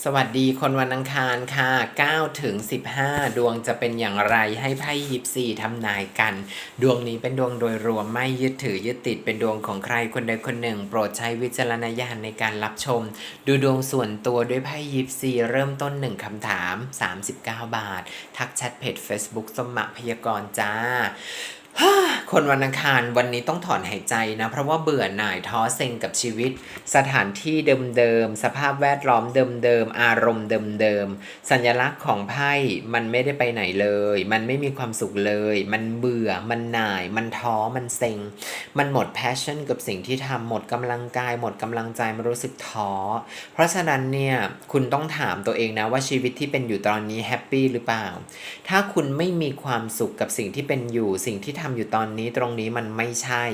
สวัสดีคนวันอังคารค่ะ9ถึง15 ดวงจะเป็นอย่างไรให้ไพ่ยิปซีทำนายกัน ดวงนี้เป็นดวงโดยรวมไม่ยึดถือยึดติดเป็นดวงของใครคนใดคนหนึ่ง โปรดใช้วิจารณญาณในการรับชม ดูดวงส่วนตัวด้วยไพ่ยิปซีเริ่มต้น 1คำถาม 39 บาท ทักแชทเพจ Facebook สมมะพยากรจ้า คนวันอังคารวันนี้ต้องถอนหายใจนะ เพราะว่าเบื่อหน่ายท้อเซ็งกับชีวิต สถานที่เดิมๆ สภาพแวดล้อมเดิมๆ อารมณ์เดิมๆ สัญลักษณ์ของไพ่มันไม่ได้ไปไหนเลย มันไม่มีความสุขเลย มันเบื่อมันหน่าย มันท้อมันเซ็ง มันหมดแพชชั่นกับสิ่งที่ทำหมดกำลังกาย หมดกำลังใจมันรู้สึกท้อเพราะฉะนั้นเนี่ยคุณต้องถามตัวเองนะว่าชีวิตที่เป็นอยู่ตอนนี้แฮปปี้หรือเปล่าถ้าคุณไม่มีความสุขกับสิ่งที่เป็นอยู่สิ่งที่ทำอยู่ตอนนี้ตรงนี้มันไม่ใช่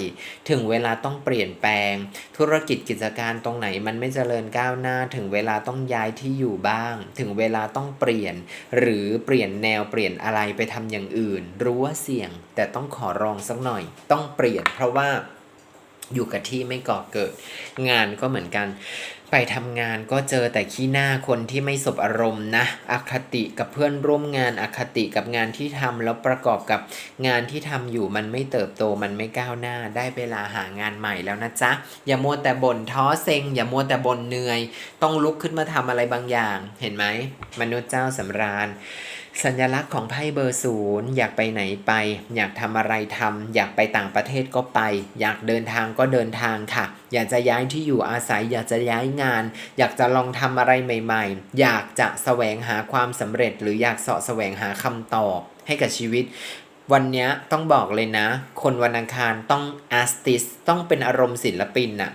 ถึงเวลาต้องเปลี่ยนแปลง ธุรกิจกิจการตรงไหนมันไม่เจริญก้าวหน้า ถึงเวลาต้องย้ายที่อยู่บ้าง ถึงเวลาต้องเปลี่ยน หรือเปลี่ยนแนวเปลี่ยนอะไรไปทำอย่างอื่น รู้ว่าเสี่ยง แต่ต้องขอรองสักหน่อย ต้องเปลี่ยนเพราะว่า อยู่กับที่ไม่ก่อเกิด งานก็เหมือนกัน ไปทำงานก็เจอแต่ขี้หน้าคนที่ไม่สบอารมณ์นะอคติกับเพื่อนร่วมงานอคติกับงานที่ทำแล้วประกอบกับงานที่ทำอยู่มันไม่เติบโตมันไม่ก้าวหน้าได้เวลาหางานใหม่แล้วนะจ๊ะ อย่ามัวแต่บ่นท้อเซ็ง อย่ามัวแต่บ่นเหนื่อย ต้องลุกขึ้นมาทำอะไรบางอย่าง เห็นไหมมนุษย์เจ้าสำราญ สัญลักษณ์ของไพ่เบอร์ศูนย์อยากไปไหนไป อยากทำอะไรทำอยากไปต่างประเทศก็ไป อยากเดินทางก็เดินทางค่ะ อยากจะย้ายที่อยู่อาศัย อยากจะย้ายงาน อยากจะลองทำอะไรใหม่ ๆ อยากจะแสวงหาความสำเร็จ หรืออยากเสาะแสวงหาคำตอบให้กับชีวิต วันนี้ต้องบอกเลยนะ คนวันอังคารต้องอาร์ติสต้องเป็นอารมณ์ศิลปินน่ะ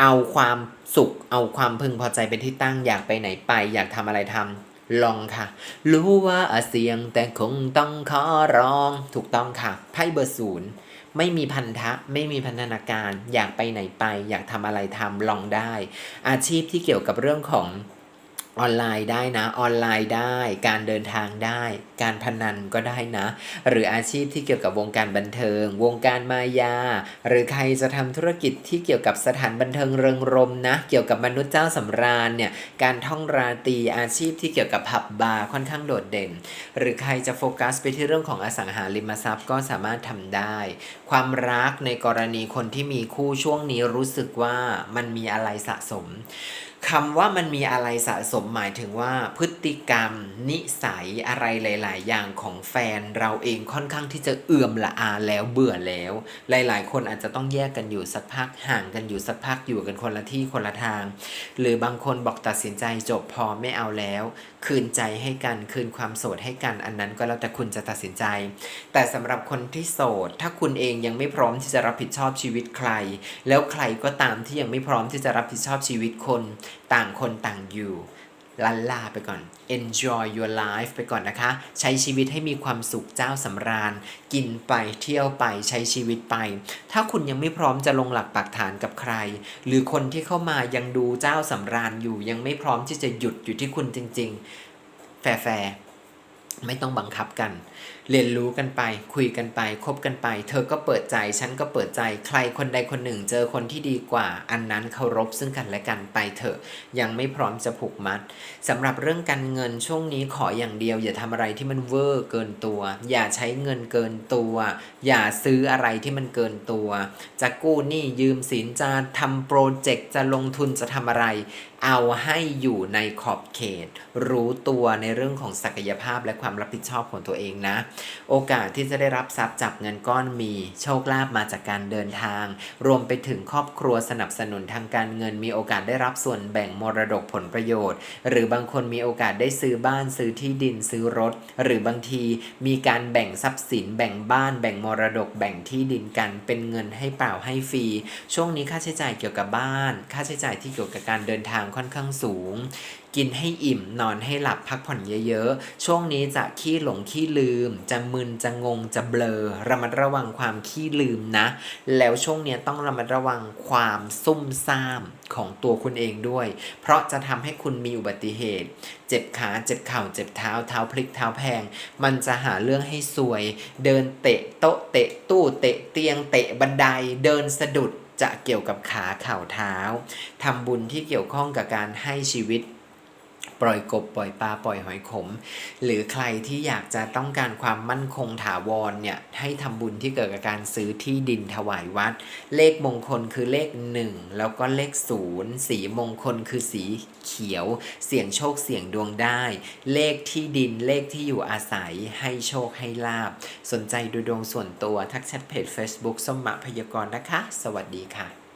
เอาความสุข เอาความพึงพอใจเป็นที่ตั้งอยากไปไหนไป อยากทำอะไรทำ ลองค่ะ รู้ว่าเสี่ยงแต่คงต้องขอร้อง ถูกต้องค่ะ ไพ่เบอร์ศูนย์ไม่มีพันธะ ไม่มีพันธนาการ อยากไปไหนไป อยากทำอะไรทำลองได้ อาชีพที่เกี่ยวกับเรื่องของ ออนไลน์ได้นะ ออนไลน์ได้ การเดินทางได้ การพนันก็ได้นะ หรืออาชีพที่เกี่ยวกับวงการบันเทิง วงการมายา หรือใครจะทำธุรกิจที่เกี่ยวกับสถานบันเทิงเริงรมนะ เกี่ยวกับมนุษย์เจ้าสำราญเนี่ย การท่องราตรีอาชีพที่เกี่ยวกับผับบาร์ค่อนข้างโดดเด่น หรือใครจะโฟกัสไปที่เรื่องของอสังหาริมทรัพย์ก็สามารถทำได้ ความรักในกรณีคนที่มีคู่ช่วงนี้รู้สึกว่ามันมีอะไรสะสม คำว่ามันมีอะไรสะสมหมายถึงว่าพฤติกรรม นิสัยอะไรหลาย ๆ อย่างของแฟนเราเองค่อนข้างที่จะเอื่อมละอาแล้วเบื่อแล้ว หลาย ๆ คนอาจจะต้องแยกกันอยู่สักพักห่างกันอยู่สักพักอยู่กันคนละที่คนละทาง หรือบางคนบอกตัดสินใจจบพอไม่เอาแล้ว คืนใจให้กันคืนความโสดให้กันอันนั้นก็แล้วแต่คุณจะตัดสินใจ แต่สำหรับคนที่โสด ถ้าคุณเองยังไม่พร้อมที่จะรับผิดชอบชีวิตใคร แล้วใครก็ตามที่ยังไม่พร้อมที่จะรับผิดชอบชีวิตคนต่างคนต่างอยู่ลันลาไปก่อน enjoy your life ไปก่อนนะคะ ใช้ชีวิตให้มีความสุขเจ้าสำราญ กินไปเที่ยวไปใช้ชีวิตไป ถ้าคุณยังไม่พร้อมจะลงหลักปักฐานกับใคร หรือคนที่เข้ามายังดูเจ้าสำราญอยู่ ยังไม่พร้อมที่จะหยุดอยู่ที่คุณจริง ๆ แฟร์ ไม่ต้องบังคับกัน เรียนรู้กันไป คุยกันไป คบกันไป เธอก็เปิดใจ ฉันก็เปิดใจ ใครคนใดคนหนึ่ง เจอคนที่ดีกว่า อันนั้นเคารพซึ่งกันและกันไปเถอะ ยังไม่พร้อมจะผูกมัดสำหรับเรื่องการเงินช่วงนี้ขออย่างเดียว อย่าทำอะไรที่มันเวอร์เกินตัว อย่าใช้เงินเกินตัว อย่าซื้ออะไรที่มันเกินตัว จะกู้หนี้ยืมสินจะทำโปรเจกต์จะลงทุนจะทำอะไรเอาให้อยู่ในขอบเขต รู้ตัวในเรื่องของศักยภาพและความรับผิดชอบของตัวเองนะ โอกาสที่จะได้รับทรัพย์จับเงินก้อนมี โชคลาภมาจากการเดินทาง รวมไปถึงครอบครัวสนับสนุนทางการเงินมีโอกาสได้รับส่วนแบ่งมรดกผลประโยชน์ หรือบางคนมีโอกาสได้ซื้อบ้านซื้อที่ดินซื้อรถ หรือบางทีมีการแบ่งทรัพย์สิน แบ่งบ้าน แบ่งมรดก แบ่งที่ดินกันเป็นเงินให้เปล่าให้ฟรีช่วงนี้ค่าใช้จ่ายเกี่ยวกับบ้าน ค่าใช้จ่ายที่เกี่ยวกับการเดินทางค่อนข้างสูงกินให้อิ่มนอนให้หลับพักผ่อนเยอะๆ ช่วงนี้จะขี้หลงขี้ลืม จะมึนจะงงจะเบลอ ระมัดระวังความขี้ลืมนะ แล้วช่วงนี้ต้องระมัดระวังความซุ่มซ่ามของตัวคุณเองด้วย เพราะจะทำให้คุณมีอุบัติเหตุ เจ็บขาเจ็บเข่าเจ็บเท้าเท้าพลิกเท้าแพง มันจะหาเรื่องให้ซวย เดินเตะโต๊ะเตะตู้เตะเตียงเตะบันไดเดินสะดุดจะเกี่ยวกับขาเข่าเท้าทำบุญที่เกี่ยวข้องกับการให้ชีวิต ปล่อยกบปล่อยปลาปล่อยหอยขม หรือใครที่อยากจะต้องการความมั่นคงถาวรเนี่ยให้ทำบุญที่เกิดกับการซื้อที่ดินถวายวัด เลขมงคลคือเลข 1 แล้วก็เลข 0 สีมงคลคือสีเขียว เสี่ยงโชคเสี่ยงดวงได้ เลขที่ดินเลขที่อยู่อาศัยให้โชคให้ลาบ สนใจดูดวงส่วนตัวทักแชทเพจ Facebook ส้มมะพยากรณ์นะคะ สวัสดีค่ะ